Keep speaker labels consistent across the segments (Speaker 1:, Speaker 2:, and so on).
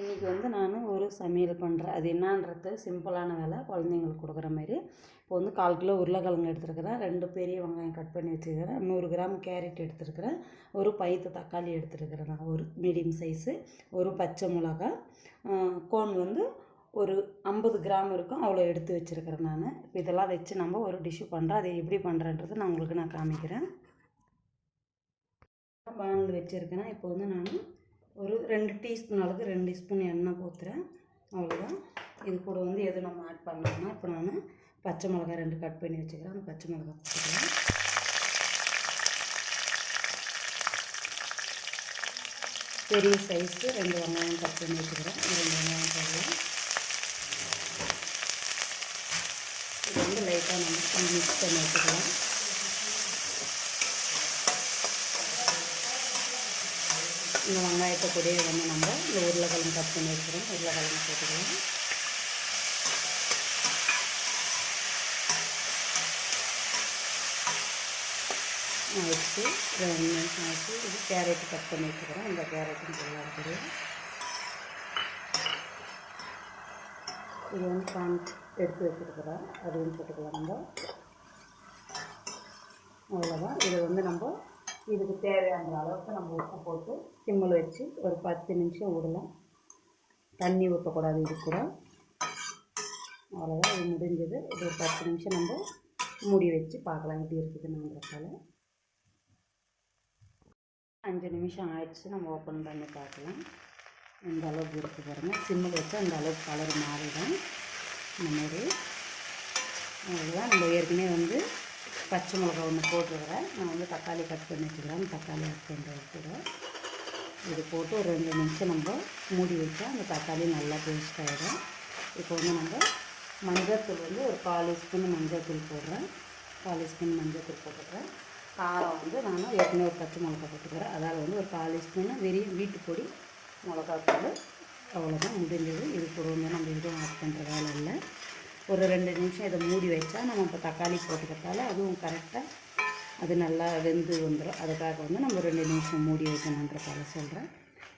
Speaker 1: இன்றைக்கி வந்து நான் ஒரு சமையல் பண்ணுறேன் அது என்னான்றது சிம்பிளான வேலை. குழந்தைங்களுக்கு கொடுக்குற மாதிரி. இப்போ வந்து கால் கிலோ உருளைக்கிழங்கு எடுத்துருக்கிறேன். ரெண்டு பெரிய வெங்காயம் கட் பண்ணி வச்சுருக்கிறேன். நூறு கிராம் கேரட் எடுத்துருக்கிறேன். ஒரு பைத்து தக்காளி எடுத்துருக்கிறேன் நான். ஒரு மீடியம் சைஸு ஒரு பச்சை மிளகா. கோன் வந்து ஒரு ஐம்பது கிராம் இருக்கும். அவ்வளோ எடுத்து வச்சுருக்கிறேன் நான். இப்போ இதெல்லாம் வச்சு நம்ம ஒரு டிஷ்ஷு பண்ணுறேன் அதை எப்படி பண்ணுறேன்றது நான் உங்களுக்கு நான் காமிக்கிறேன். பாண்டில் வச்சுருக்கிறேன். இப்போ வந்து நான் ஒரு ரெண்டு டீஸ்பூன் அளவுக்கு ரெண்டு ஸ்பூன் எண்ணெய் ஊற்றுறேன் அவ்வளோதான் இது கூட வந்து எது நம்ம ஆட் பண்ணலாம்னா இப்போ நான் பச்சை மிளகா ரெண்டு கட் பண்ணி வச்சுக்கிறேன். அந்த பச்சை மிளகா போட்டுக்கலாம் பெரிய சைஸு ரெண்டு வெங்காயம் கட் பண்ணி வச்சுக்கிறேன். ரெண்டு வெங்காயம் போடலாம் இது வந்து லைட்டாக நம்ம கொஞ்சம் மிக்ஸ் பண்ணி வச்சுக்கலாம். இந்த வெங்காயத்தை கூடயே வந்து நம்ம இந்த உருளைக்கிழங்கு கட் பண்ணி வச்சுக்கிறோம் உருளைக்கிழங்கு போட்டுக்கலாம். வச்சு ரெண்டு நிமிஷம் இது கேரட் கட் பண்ணி வச்சுக்கிறோம் இந்த கேரட்டும் நல்லா இருக்குது. இது வந்து கான் எடுத்து வச்சுருக்கிறோம் அதுவும் போட்டுக்கலாம் நம்ம. அவ்வளோதான் இது வந்து நம்ம இதுக்கு தேவையான அளவுக்கு நம்ம உப்பு போட்டு சிம்மில் வச்சு ஒரு பத்து நிமிஷம் விடலாம் தண்ணி ஊற்றக்கூடாது இது கூட. அவ்வளோதான் இது முடிஞ்சது. இது ஒரு பத்து நிமிஷம் நம்ம மூடி வச்சு பார்க்கலாம் எப்படி இருக்குதுன்னுன்றதால. அஞ்சு நிமிஷம் ஆயிடுச்சு நம்ம ஓப்பன் பண்ணி பார்க்கலாம். இந்த அளவுக்கு இருக்குது பாருங்கள் சிம்மில் வச்சு அந்த அளவுக்கு கலர் மாறிடும். இந்த மாதிரி. அவ்வளோதான் நம்ம ஏற்கனவே வந்து பச்சை மிளகா ஒன்று போட்டுருக்குறேன் நான் வந்து தக்காளி கட் பண்ணி வச்சுக்கிறேன். தக்காளி ஆட் பண்ணுறது இது போட்டு ஒரு ரெண்டு நிமிஷம் நம்ம மூடி வச்சா அந்த தக்காளி நல்லா பேஸ்ட் ஆகிடும் இப்போ வந்து நம்ம மஞ்சள்தூள் வந்து ஒரு காலு ஸ்பூன் மஞ்சள்தூள் போடுறேன். காலு ஸ்பூன் மஞ்சள்தூள் போட்டுக்கிறேன். காரம் வந்து நான் ஏற்கனவே ஒரு பச்சை மிளகா போட்டுக்கிறேன். அதால் வந்து ஒரு காலு ஸ்பூன் வெறும் வீட்டு பொடி மிளகாத்தூள். அவ்வளோதான் முடிஞ்சது. இது கூட வந்து நம்ம எதுவும் ஆட் பண்ணுற வேலை இல்லை. ஒரு ரெண்டு நிமிஷம் இதை மூடி வச்சா நம்ம இப்போ தக்காளி போட்டுக்கிறதால அதுவும் கரெக்டாக அது நல்லா வெந்து வந்துடும் அதுக்காக வந்து நம்ம ரெண்டு நிமிஷம் மூடி வைக்கணுன்றதால சொல்கிறேன்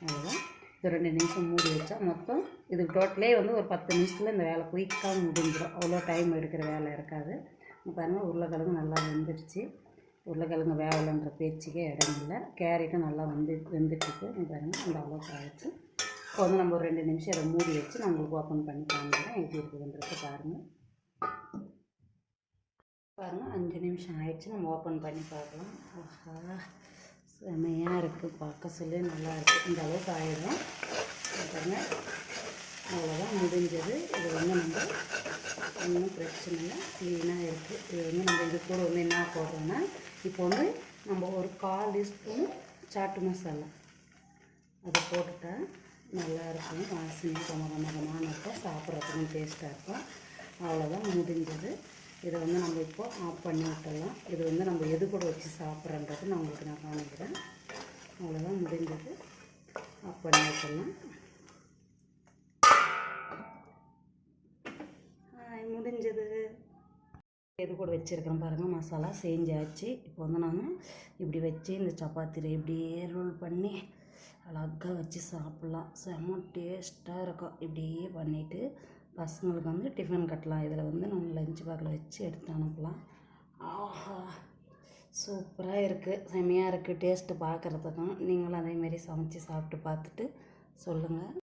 Speaker 1: அவ்வளோதான் இது ரெண்டு நிமிஷம் மூடி வச்சா மொத்தம் இது டோட்டலே வந்து ஒரு பத்து நிமிஷத்தில் இந்த வேலை குயிக்காக முடிஞ்சிடும் அவ்வளோ டைம் எடுக்கிற வேலை இருக்காது. பாருங்கள் உருளைக்கிழங்கு நல்லா வெந்துடுச்சு. உருளைக்கிழங்கு வேகலைன்ற பேச்சுக்கே இடம் இல்லை. கேரட்டும் நல்லா வந்து வெந்துட்டுருக்கு. பாருங்கள் அந்த அளவுக்கு ஆகிடுச்சு இப்போ வந்து நம்ம ஒரு ரெண்டு நிமிஷம் இதை மூடி வச்சு நான் உங்களுக்கு ஓப்பன் பண்ணி காமிக்கிறேன். எப்படி இருக்குதுன்றது பாருங்கள் பாருங்கள் அஞ்சு நிமிஷம் ஆயிடுச்சு. நம்ம ஓப்பன் பண்ணி பார்க்கலாம். ஆஹா செமையாக இருக்குது பார்க்க சொல்லி நல்லா இருக்குது இந்த அளவுக்கு ஆயிடும். பாருங்கள் அவ்வளோதான் முடிஞ்சது. இது வந்து நம்ம ஒன்றும் பிரச்சனை இல்லை. க்ளீனாக இருக்குது இது வந்து நம்ம இது கூட வந்து என்ன போடுறோன்னா இப்போ வந்து நம்ம ஒரு கால் ஸ்பூன் சாட்டு மசாலா. அதை போட்டுட்டேன் நல்லாயிருக்கும் வாசனை கம கம கமான இருக்கும். சாப்பிட்றதுக்கும் டேஸ்ட்டாக இருக்கும். அவ்வளோதான் முடிஞ்சது. இதை வந்து நம்ம இப்போ ஆஃப் பண்ணி விட்டுடலாம். இது வந்து நம்ம எது கூட வச்சு சாப்பிட்றன்றது நான் உங்களுக்கு நான் காமிக்கிறேன். அவ்வளோதான் முடிஞ்சது. ஆஃப் பண்ணி விட்டுடலாம். முடிஞ்சது. இது கூட வச்சுருக்கிறேன் பாருங்கள் மசாலா செஞ்சாச்சு. இப்போ வந்து நான் இப்படி வச்சு இந்த சப்பாத்தியில் இப்படியே ரோல் பண்ணி அழகாக வச்சு சாப்பிட்லாம். செம்ம டேஸ்ட்டாக இருக்கும். இப்படியே பண்ணிவிட்டு பசங்களுக்கு வந்து டிஃபன் கட்டலாம். இதில் வந்து நம்ம லஞ்ச் பேக்கில் வச்சு எடுத்து அனுப்பலாம். ஆஹா சூப்பராக இருக்குது செம்மையாக இருக்குது டேஸ்ட்டு பார்க்குறதுக்கும் நீங்களும் அதேமாரி சமைச்சு சாப்பிட்டு பார்த்துட்டு சொல்லுங்கள்